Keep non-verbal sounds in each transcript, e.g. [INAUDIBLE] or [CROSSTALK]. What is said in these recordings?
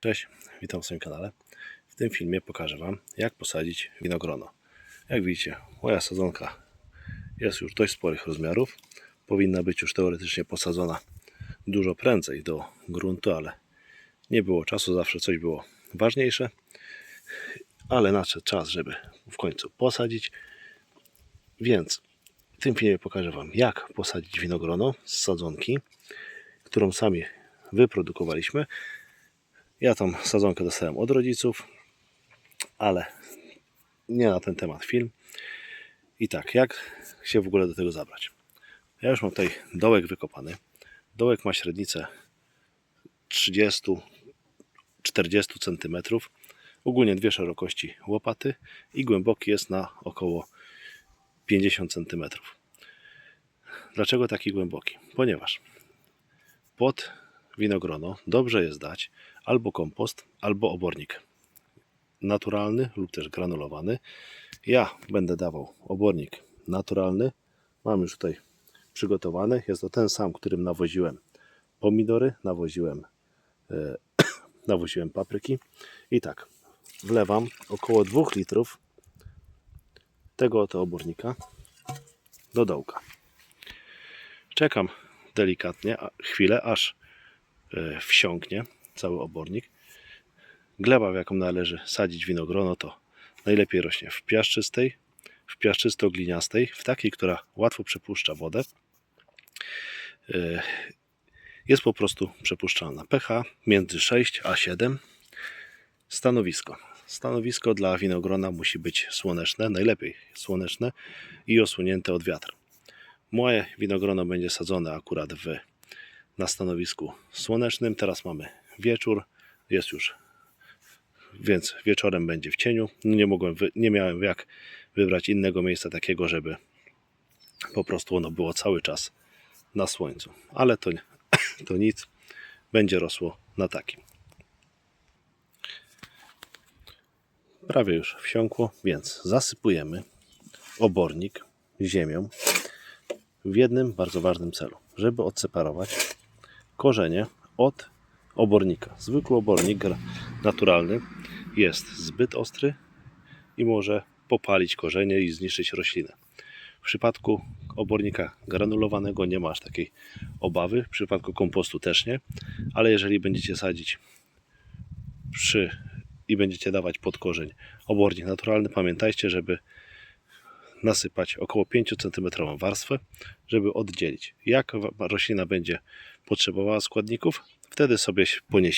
Cześć, witam w swoim kanale. W tym filmie pokażę Wam, jak posadzić winogrono. Jak widzicie, moja sadzonka jest już dość sporych rozmiarów. Powinna być już teoretycznie posadzona dużo prędzej do gruntu, ale nie było czasu, zawsze coś było ważniejsze. Ale nadszedł czas, żeby w końcu posadzić. Więc w tym filmie pokażę Wam, jak posadzić winogrono z sadzonki, którą sami wyprodukowaliśmy. Ja tą sadzonkę dostałem od rodziców, ale nie na ten temat film. I tak, jak się w ogóle do tego zabrać? Ja już mam tutaj dołek wykopany. Dołek ma średnicę 30-40 cm. Ogólnie dwie szerokości łopaty i głęboki jest na około 50 cm. Dlaczego taki głęboki? Ponieważ pod winogrono dobrze jest dać albo kompost, albo obornik naturalny lub też granulowany. Ja będę dawał obornik naturalny. Mam już tutaj przygotowany. Jest to ten sam, którym nawoziłem pomidory, nawoziłem, e, [COUGHS] nawoziłem papryki. I tak, wlewam około 2 litrów tego oto obornika do dołka. Czekam delikatnie chwilę, aż e, wsiąknie cały obornik. Gleba, w jaką należy sadzić winogrono, to najlepiej rośnie w piaszczystej, w piaszczysto-gliniastej, w takiej, która łatwo przepuszcza wodę. E, Jest po prostu przepuszczalna. pH między 6 a 7. Stanowisko. Stanowisko dla winogrona musi być słoneczne, najlepiej słoneczne i osłonięte od wiatru. Moje winogrono będzie sadzone akurat w, na stanowisku słonecznym. Teraz mamy wieczór, jest już, więc wieczorem będzie w cieniu. Nie mogłem, nie miałem jak wybrać innego miejsca takiego, żeby po prostu ono było cały czas na słońcu. Ale to, [CLEARS THROAT] to nic, będzie rosło na takim. Prawie już wsiąkło, więc zasypujemy obornik ziemią w jednym bardzo ważnym celu, żeby odseparować korzenie od obornika. Zwykły obornik naturalny jest zbyt ostry i może popalić korzenie i zniszczyć roślinę. W przypadku obornika granulowanego nie ma aż takiej obawy, w przypadku kompostu też nie, ale jeżeli będziecie sadzić przy i będziecie dawać pod korzeń obornik naturalny, pamiętajcie, żeby nasypać około 5 cm warstwę, żeby oddzielić. Jak roślina będzie potrzebowała składników, wtedy sobie po nie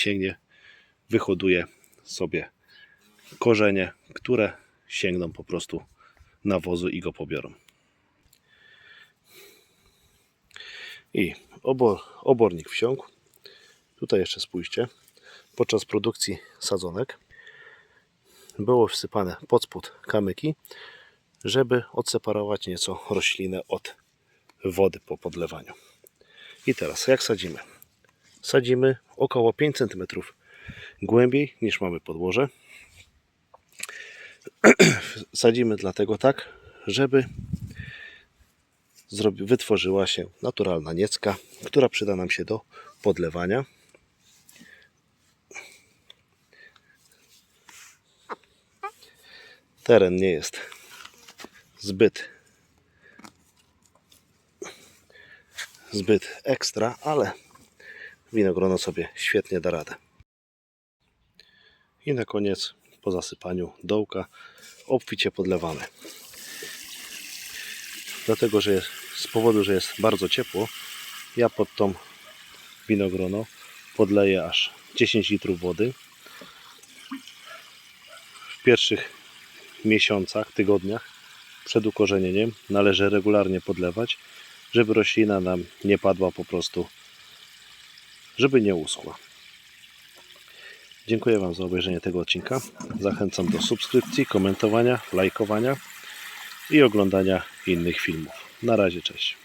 wyhoduje sobie korzenie, które sięgną po prostu nawozu i go pobiorą. I obor, obornik wsiąkł. Tutaj jeszcze spójrzcie. Podczas produkcji sadzonek było wsypane pod spód kamyki, żeby odseparować nieco roślinę od wody po podlewaniu. I teraz jak sadzimy? Sadzimy około 5 cm głębiej niż mamy podłoże. [CLEARS THROAT] Sadzimy dlatego tak, żeby wytworzyła się naturalna niecka, która przyda nam się do podlewania. Teren nie jest zbyt zbyt ekstra, ale winogrono sobie świetnie da radę. I na koniec po zasypaniu dołka obficie podlewane. Dlatego, że jest, z powodu, że jest bardzo ciepło, ja pod tą winogrono podleję aż 10 litrów wody. W pierwszych miesiącach, tygodniach przed ukorzenieniem należy regularnie podlewać, żeby roślina nam nie padła po prostu, żeby nie uschła. Dziękuję Wam za obejrzenie tego odcinka. Zachęcam do subskrypcji, komentowania, lajkowania i oglądania innych filmów. Na razie, cześć.